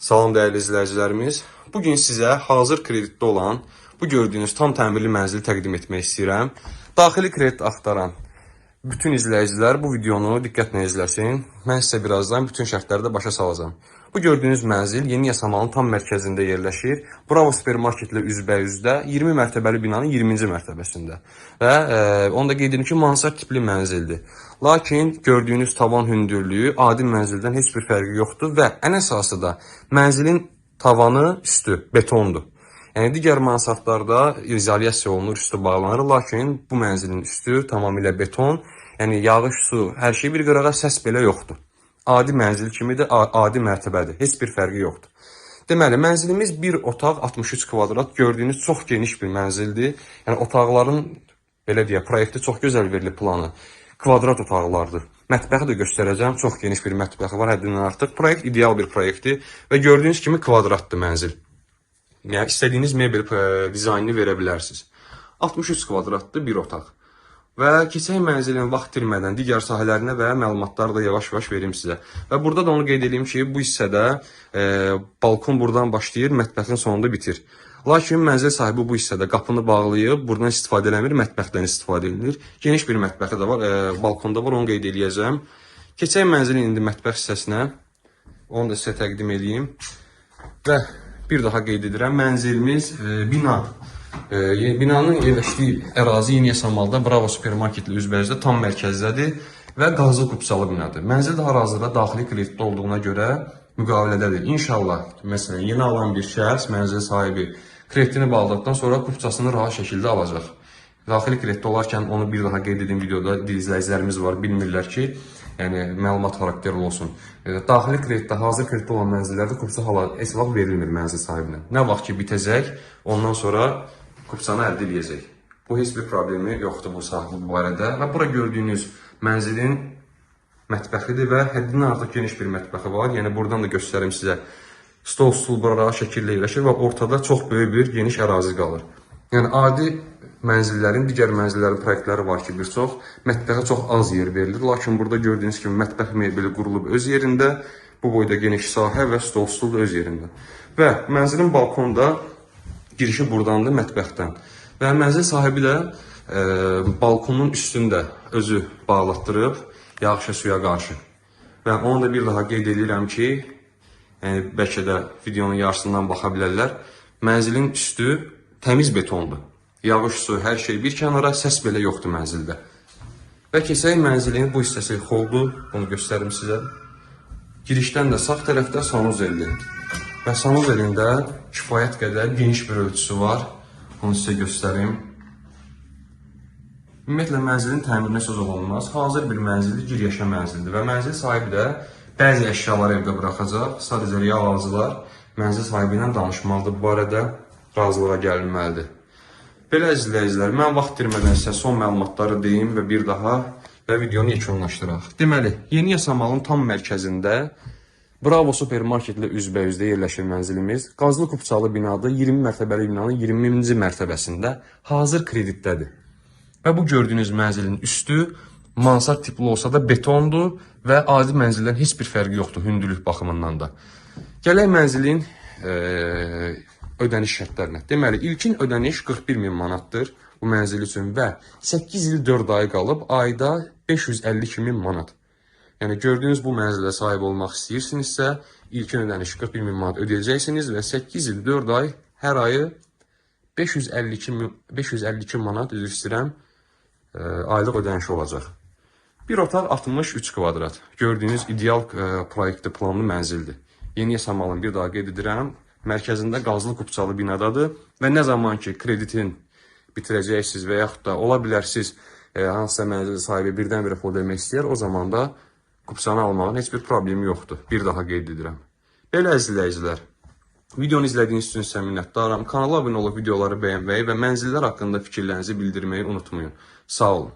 Salam dəyərli izləyicilərimiz. Bu gün sizə hazır kreditdə olan bu gördüyünüz tam təmirli mənzili təqdim etmək istəyirəm. Daxili kredit axtaran bütün izləyicilər bu videonu diqqətlə izləsin. Mən sizə birazdan bütün şərtləri də başa salacağam. Bu gördüyünüz mənzil Yeni Yasamalın tam mərkəzində yerləşir. Bravo supermarketlə üzbəyüzdə 20 mərtəbəli binanın 20-ci mərtəbəsində. Və e, onu da qeyd edim ki, mansard tipli mənzildir. Lakin gördüyünüz tavan hündürlüyü adi mənzildən heç bir fərqi yoxdur və ən əsası da mənzilin tavanı üstü betondur. Yəni digər mansardlarda izolyasiya olunur, üstü bağlanır, lakin bu mənzilin üstü tamamilə beton. Yəni yağış, su, hər şey bir qırağa səs belə yoxdur. Adi mənzil kimidir, adi mərtəbədir. Heç bir fərqi yoxdur. Deməli, mənzilimiz bir otaq 63 kvadrat, gördüyünüz çox geniş bir mənzildir. Yəni otaqların belə deyə, proyekti çox gözəl verilib planı. Kvadrat otaqlardır. Mətbəxi də göstərəcəm. Çox geniş bir mətbəxi var, həddindən artıq. Proyekt ideal bir proyektdir və gördüyünüz kimi kvadratdır mənzil. Yəni istədiyiniz mebel e, dizaynını verə bilərsiniz. 63 kvadratlı bir otaq. Və keçək mənzilin vaxt itirmədən digər sahələrinə və məlumatları da yavaş-yavaş verim sizə. Və burada da onu qeyd edeyim ki, bu hissədə e, balkon buradan başlayır, mətbəxin sonunda bitir. Lakin mənzil sahibi bu hissədə qapını bağlayıb, buradan istifadə eləmir, mətbəxdən istifadə edilir. Geniş bir mətbəxi də var, e, balkonda var, onu qeyd eləyəcəm. Keçək mənzilin indi mətbəx hissəsinə. Onu da sizə təqdim edeyim. Və bir daha qeyd edirəm, mənzilimiz e, bina e, binanın yerləşdiyi ərazi Yeni Yasamalda Bravo supermarketlə üzbəüzdə tam mərkəzdədir və qazlı qupsalı binadır. Mənzil də hal-hazırda daxili kreditdə olduğuna görə müqavilədədir. İnşallah, məsələn, yeni alan bir şəxs, mənzil sahibi kreditini bağladıqdan sonra kupçasını rahat şəkildə alacaq. Daxili kreditdə olarkən onu bir daha qeyd edin videoda izləyicilərimiz var, bilmirlər ki, yəni məlumat xarakterli olsun. Daxili kreditdə, hazır kreditdə olan mənzillərdə kupça hala vaxt verilmir mənzil sahibinə. Nə vaxt ki bitəcək, ondan sonra kupçanı əldə edəcək. Bu heç bir problemi yoxdur bu sahibi bu barədə. Və bura gördüyünüz mənzilin mətbəxidir və həddindən artıq geniş bir mətbəxi var. Yəni buradan da göstərim sizə. Stol, stul bura rahat şəkildə yerləşir və ortada çox böyük bir geniş ərazi qalır. Yəni adi mənzillərin, digər mənzillərin proyektləri var ki, bir çox mətbəxə çox az yer verilir. Lakin burada gördüyünüz kimi mətbəx mebeli qurulub öz yerində, bu boyda geniş sahə və stol, stul da öz yerində. Və mənzilin balkonda girişi buradandır mətbəxdən. Və mənzil sahibi də e, balkonun üstündə özü bağlatdırıb yağışa suya qarşı. Və onu da bir daha qeyd edirəm ki, yəni bəlkə də videonun yarısından baxa bilərlər. Mənzilin üstü təmiz betondur. Yağış, su, hər şey bir kənara, səs belə yoxdur mənzildə. Və keçək mənzilin bu hissəsi xoldu, bunu göstərim sizə. Girişdən də sağ tərəfdə sanuzelli. Və sanuzelində kifayət qədər geniş bir ölçüsü var. Onu sizə göstərim. Ümumiyyətlə mənzilin təmirinə söz olunmaz. Hazır bir mənzildir, gir yaşa mənzildir və mənzil sahibi də bəzi əşyaları evdə buraxacaq. Sadəcə real arzılar mənzil sahibi ilə danışmalıdır. Bu barədə razılığa gəlinməlidir. Belə izləyicilər, mən vaxt itirmədən sizə son məlumatları deyim və bir daha və videonu yekunlaşdıraq. Deməli, Yeni Yasamalın tam mərkəzində Bravo supermarketlə üzbəyüzdə yerləşir mənzilimiz. Qazlı kupçalı binada 20 mərtəbəli binanın 20-ci mərtəbəsində hazır kreditdədir. Və bu gördüyünüz mənzilin üstü mansard tipli olsa da betondur və adi mənzildən heç bir fərqi yoxdur hündürlük baxımından da. Gələk mənzilin eee, ödəniş şərtlərinə. Deməli, ilkin ödəniş 41 min manatdır bu mənzil üçün və 8 il 4 ay qalıb ayda 552 min manat. Yəni gördüyünüz bu mənzilə sahib olmaq istəyirsinizsə, ilkin ödəniş 41 min manat ödəyəcəksiniz və 8 il 4 ay hər ayı 552 min- 552 manat üzr istəyirəm, e, aylıq ödənişi olacaq. Bir otaq 63 kvadrat. Gördüyünüz ideal e, proyektli planlı mənzildir. Yeni Yasamalın bir daha qeyd edirəm, mərkəzində qazlı kupçalı binadadır və nə zaman ki kreditin bitirəcəksiniz və yaxud da ola bilər siz e, hansısa mənzil sahibi birdən-birə pul vermək istəyər, o zaman da kupçanı almağın heç bir problemi yoxdur. Bir daha qeyd edirəm. Belə izləyicilər, Videonu izlədiyiniz üçün sizə minnətdaram. Kanala abunə olub videoları bəyənməyi və mənzillər haqqında fikirlərinizi bildirməyi unutmayın. Sağ olun.